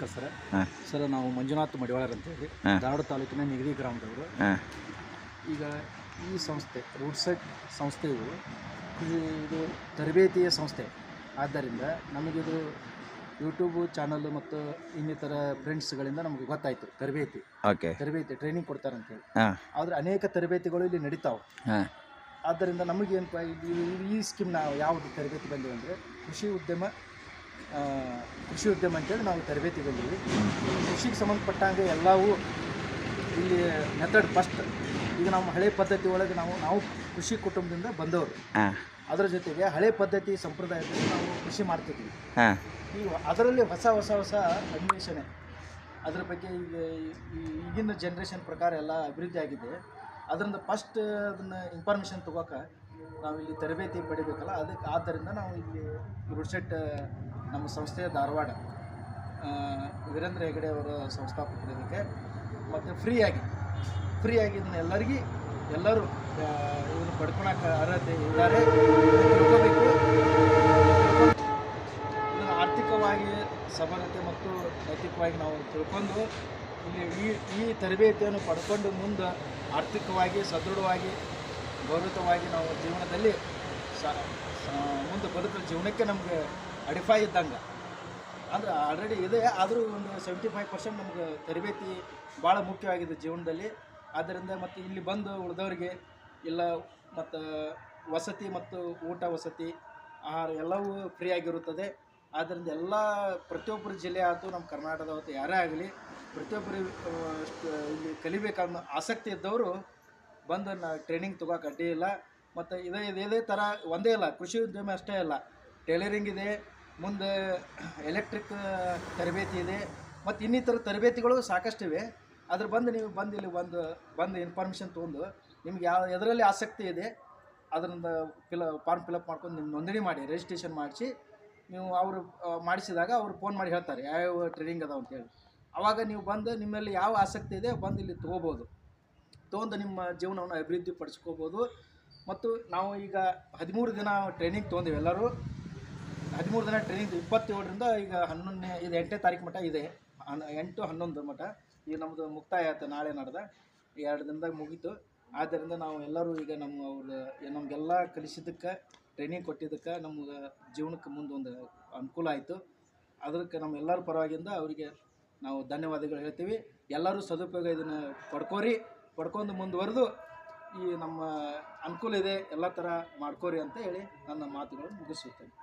ನಮಸ್ಕಾರ sir. Sir ನಾವು ಮಂಜುನಾಥ್ ಮಡಿವಾಳರ್ ಅಂತೇಳಿ. ಧಾರವಾಡ ತಾಲೂಕಿನ ನಿಗದಿ ಗ್ರಾಮದವರು. ಈಗ ಈ ಸಂಸ್ಥೆ ರೂಟ್ಸೆಟ್ ಸಂಸ್ಥೆಯು ಇದು ತರಬೇತಿಯ ಸಂಸ್ಥೆ. ಆದ್ದರಿಂದ ನಮಗಿದು ಯೂಟ್ಯೂಬ್ ಚಾನಲ್ ಮತ್ತು ಇನ್ನಿತರ ಫ್ರೆಂಡ್ಸ್ಗಳಿಂದ ನಮಗೆ ಗೊತ್ತಾಯಿತು ತರಬೇತಿ. ಓಕೆ. ತರಬೇತಿ ಟ್ರೈನಿಂಗ್ ಕೊಡ್ತಾರಂತೇಳಿ ಅಂತೇಳಿ ಆದರೆ ಅನೇಕ ತರಬೇತಿಗಳು ಇಲ್ಲಿ ನಡೀತಾವೆ. ಆದ್ದರಿಂದ ನಮಗೇನಪ್ಪ ಈ ಈ ಸ್ಕೀಮ್ ನಾವು ಯಾವುದು ತರಬೇತಿ ಬಂದಿವೆ ಅಂದರೆ ಕೃಷಿ ಉದ್ಯಮ ಕೃಷಿ ಉದ್ಯಮ ಅಂತೇಳಿ ನಾವು ತರಬೇತಿ ಬಂದೀವಿ ಕೃಷಿಗೆ ಸಂಬಂಧಪಟ್ಟಂಗೆ ಎಲ್ಲವೂ ಇಲ್ಲಿ ಮೆಥಡ್ ಫಸ್ಟ್ ಈಗ ನಮ್ಮ ಹಳೆ ಪದ್ಧತಿ ಒಳಗೆ ನಾವು ನಾವು ಕೃಷಿ ಕುಟುಂಬದಿಂದ ಬಂದವರು. ಅದರ ಜೊತೆಗೆ ಹಳೆ ಪದ್ಧತಿ ಸಂಪ್ರದಾಯದಲ್ಲಿ ನಾವು ಕೃಷಿ ಮಾಡ್ತಿದ್ವಿ. ಈಗ ಅದರಲ್ಲಿ ಹೊಸ ಹೊಸ ಹೊಸ ಅನ್ವೇಷಣೆ. ಅದ್ರ ಬಗ್ಗೆ ಈಗ ಈಗಿನ ಜನ್ರೇಷನ್ ಪ್ರಕಾರ ಎಲ್ಲ ಅಭಿವೃದ್ಧಿ ಆಗಿದೆ. ಅದರಿಂದ ಫಸ್ಟ್ ಅದನ್ನು ಇನ್ಫಾರ್ಮೇಷನ್ ತೊಗೋಕೆ ನಾವು ಇಲ್ಲಿ ತರಬೇತಿ ಪಡಿಬೇಕಲ್ಲ ಅದಕ್ಕೆ ಆದ್ದರಿಂದ ನಾವು ಇಲ್ಲಿ ರುಡ್ಸೆಟ್ ನಮ್ಮ ಸಂಸ್ಥೆಯ ಧಾರವಾಡ ವೀರೇಂದ್ರ ಹೆಗಡೆ ಅವರ ಸಂಸ್ಥಾಪಕರು ಇದಕ್ಕೆ. ಮತ್ತು ಫ್ರೀಯಾಗಿ ಫ್ರೀಯಾಗಿ ಇದನ್ನ ಎಲ್ಲರಿಗೂ, ಎಲ್ಲರೂ ಇದನ್ನು ಪಡ್ಕೊಳಕ್ಕೆ ಅರ್ಹತೆ ಇದ್ದಾರೆ. ತಿಳ್ಕೋಬೇಕು. ಇದನ್ನು ಆರ್ಥಿಕವಾಗಿ, ಸಬಲತೆ ಮತ್ತು ನೈತಿಕವಾಗಿ ನಾವು ತಿಳ್ಕೊಂಡು, ಇಲ್ಲಿ ಈ ಈ ತರಬೇತಿಯನ್ನು ಪಡ್ಕೊಂಡು ಮುಂದೆ ಆರ್ಥಿಕವಾಗಿ, ಸದೃಢವಾಗಿ ಗೌರವವಾಗಿ ನಾವು ಜೀವನದಲ್ಲಿ ಮುಂದೆ ಬದುಕೋ ಜೀವನಕ್ಕೆ ನಮಗೆ ಅಡಿಫೈ ಇದ್ದಂಗೆ. ಅಂದ್ರೆ ಆಲ್ರೆಡಿ ಇದೆ, ಆದರೂ ಒಂದು ಸೆವೆಂಟಿ ಫೈವ್ ಪರ್ಸೆಂಟ್ ನಮ್ಗೆ ತರಬೇತಿ ಭಾಳ ಮುಖ್ಯವಾಗಿದೆ ಜೀವನದಲ್ಲಿ. ಆದ್ದರಿಂದ ಮತ್ತು ಇಲ್ಲಿ ಬಂದು ಉಳಿದವ್ರಿಗೆ ಇಲ್ಲ ಮತ್ತು ವಸತಿ ಮತ್ತು ಊಟ ವಸತಿ, ಆಹಾರ ಎಲ್ಲವೂ ಫ್ರೀಯಾಗಿರುತ್ತದೆ ಆದ್ದರಿಂದ ಎಲ್ಲ ಪ್ರತಿಯೊಬ್ಬರು ಜಿಲ್ಲೆ ಆಯಿತು ನಮ್ಮ ಕರ್ನಾಟಕದ ಹೊತ್ತು ಯಾರೇ ಆಗಲಿ, ಪ್ರತಿಯೊಬ್ಬರು ಇಲ್ಲಿ ಕಲಿಬೇಕನ್ನೋ ಆಸಕ್ತಿ ಇದ್ದವರು ಬಂದು ನಾ ಟ್ರೈನಿಂಗ್ ತೊಗೋಕೆ ಅಡ್ಡಿ ಇಲ್ಲ. ಮತ್ತು ಇದೇ ಇದೇ ಥರ ಒಂದೇ ಇಲ್ಲ ಕೃಷಿ ಉದ್ಯಮ ಅಷ್ಟೇ ಅಲ್ಲ. ಟೈಲರಿಂಗ್ ಇದೆ, ಮುಂದೆ ಎಲೆಕ್ಟ್ರಿಕ್, ತರಬೇತಿ ಇದೆ, ಮತ್ತು ಇನ್ನಿತರ ತರಬೇತಿಗಳು ಸಾಕಷ್ಟಿವೆ ಅದ್ರ ಬಂದು ನೀವು ಬಂದು ಇಲ್ಲಿ ಒಂದು, ಬಂದು ಇನ್ಫಾರ್ಮೇಷನ್ ತೊಗೊಂಡು ನಿಮ್ಗೆ ಯಾವ, ಎದರಲ್ಲಿ ಆಸಕ್ತಿ ಇದೆ, ಅದರಿಂದ ಫಿಲ ಫಾರ್ಮ್ ಫಿಲಪ್ ಮಾಡ್ಕೊಂಡು ನಿಮ್ಮ ನೋಂದಣಿ ಮಾಡಿ ರಿಜಿಸ್ಟ್ರೇಷನ್ ಮಾಡಿಸಿ, ನೀವು ಅವರು ಮಾಡಿಸಿದಾಗ ಅವರು ಫೋನ್ ಮಾಡಿ ಹೇಳ್ತಾರೆ ಯಾವ್ಯಾವ ಟ್ರೈನಿಂಗ್ ಅದಾವ? ಅಂತೇಳಿ ಆವಾಗ ನೀವು ಬಂದು ನಿಮ್ಮಲ್ಲಿ ಯಾವ ಆಸಕ್ತಿ ಇದೆ, ಬಂದು ಇಲ್ಲಿ ತೊಗೋಬೋದು. ತೊಗೊಂಡು ನಿಮ್ಮ ಜೀವನವನ್ನು ಅಭಿವೃದ್ಧಿ ಪಡಿಸ್ಕೋಬೋದು ಮತ್ತು ನಾವು ಈಗ ಹದಿಮೂರು ದಿನ ಟ್ರೈನಿಂಗ್ ತೊಗೊಂಡಿವಿ ಎಲ್ಲರೂ. ಹದಿಮೂರು ದಿನ ಟ್ರೈನಿಂಗ್ ಇಪ್ಪತ್ತೇಳರಿಂದ ಈಗ ಹನ್ನೊಂದನೇ, ಇದು ಎಂಟನೇ ತಾರೀಕು ಮಟ್ಟ ಇದೆ. ಎಂಟು ಹನ್ನೊಂದು ಮಟ್ಟ. ಈಗ ನಮ್ಮದು ಮುಕ್ತಾಯ ಆಯ್ತು ನಾಳೆ ನಡೆದ. ಎರಡು ದಿನದಾಗ ಮುಗೀತು. ಆದ್ದರಿಂದ ನಾವು ಎಲ್ಲರೂ ಈಗ ನಮ್ಮ ಅವ್ರು ನಮಗೆಲ್ಲ ಕಲಿಸಿದ್ದಕ್ಕೆ ಟ್ರೈನಿಂಗ್ ಕೊಟ್ಟಿದ್ದಕ್ಕೆ ನಮ್ಗೆ ಜೀವನಕ್ಕೆ ಮುಂದೆ ಒಂದು ಅನುಕೂಲ ಆಯಿತು. ಅದಕ್ಕೆ ನಮ್ಮ ಎಲ್ಲರ ಪರವಾಗಿಂದ ಅವರಿಗೆ ನಾವು ಧನ್ಯವಾದಗಳು ಹೇಳ್ತೀವಿ. ಎಲ್ಲರೂ ಸದುಪಯೋಗ ಇದನ್ನು ಪಡ್ಕೋರಿ. ಪಡ್ಕೊಂಡು ಮುಂದುವರೆದು. ಈ ನಮ್ಮ ಅನುಕೂಲ ಇದೆ, ಎಲ್ಲ ಥರ ಮಾಡ್ಕೋರಿ ಅಂತ ಹೇಳಿ ನನ್ನ ಮಾತುಗಳನ್ನು ಮುಗಿಸುತ್ತೇನೆ.